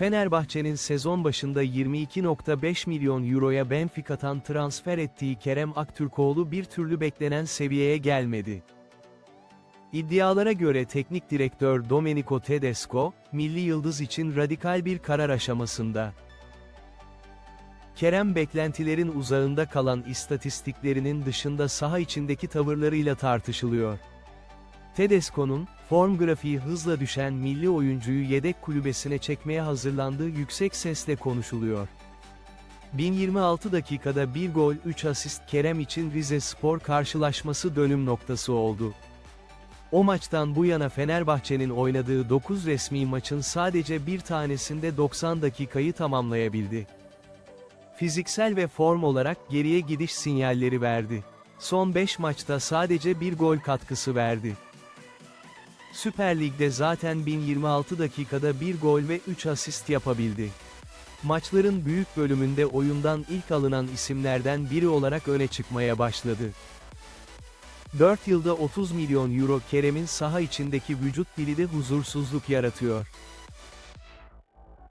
Fenerbahçe'nin sezon başında 22.5 milyon euroya Benfica'tan transfer ettiği Kerem Aktürkoğlu bir türlü beklenen seviyeye gelmedi. İddialara göre teknik direktör Domenico Tedesco, milli yıldız için radikal bir karar aşamasında. Kerem beklentilerin uzağında kalan istatistiklerinin dışında saha içindeki tavırlarıyla tartışılıyor. Tedesco'nun, form grafiği hızla düşen milli oyuncuyu yedek kulübesine çekmeye hazırlandığı yüksek sesle konuşuluyor. 1026 dakikada 1 gol 3 asist Kerem için Rize Spor karşılaşması dönüm noktası oldu. O maçtan bu yana Fenerbahçe'nin oynadığı 9 resmi maçın sadece bir tanesinde 90 dakikayı tamamlayabildi. Fiziksel ve form olarak geriye gidiş sinyalleri verdi. Son 5 maçta sadece bir gol katkısı verdi. Süper Lig'de zaten 1026 dakikada bir gol ve 3 asist yapabildi. Maçların büyük bölümünde oyundan ilk alınan isimlerden biri olarak öne çıkmaya başladı. 4 yılda 30 milyon euro Kerem'in saha içindeki vücut dili de huzursuzluk yaratıyor.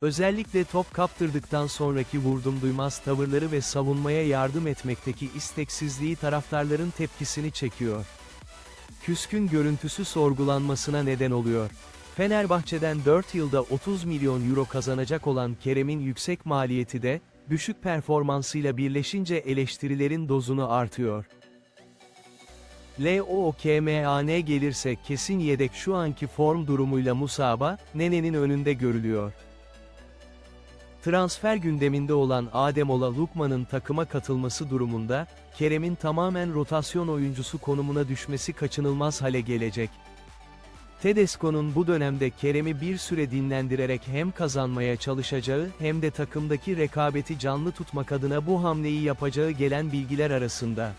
Özellikle top kaptırdıktan sonraki vurdum duymaz tavırları ve savunmaya yardım etmekteki isteksizliği taraftarların tepkisini çekiyor. Küskün görüntüsü sorgulanmasına neden oluyor. Fenerbahçe'den 4 yılda 30 milyon euro kazanacak olan Kerem'in yüksek maliyeti de, düşük performansıyla birleşince eleştirilerin dozunu artıyor. LOKMAN gelirse kesin yedek şu anki form durumuyla Musaba, Nene'nin önünde görülüyor. Transfer gündeminde olan Ademola Lukman'ın takıma katılması durumunda, Kerem'in tamamen rotasyon oyuncusu konumuna düşmesi kaçınılmaz hale gelecek. Tedesco'nun bu dönemde Kerem'i bir süre dinlendirerek hem kazanmaya çalışacağı hem de takımdaki rekabeti canlı tutmak adına bu hamleyi yapacağı gelen bilgiler arasında.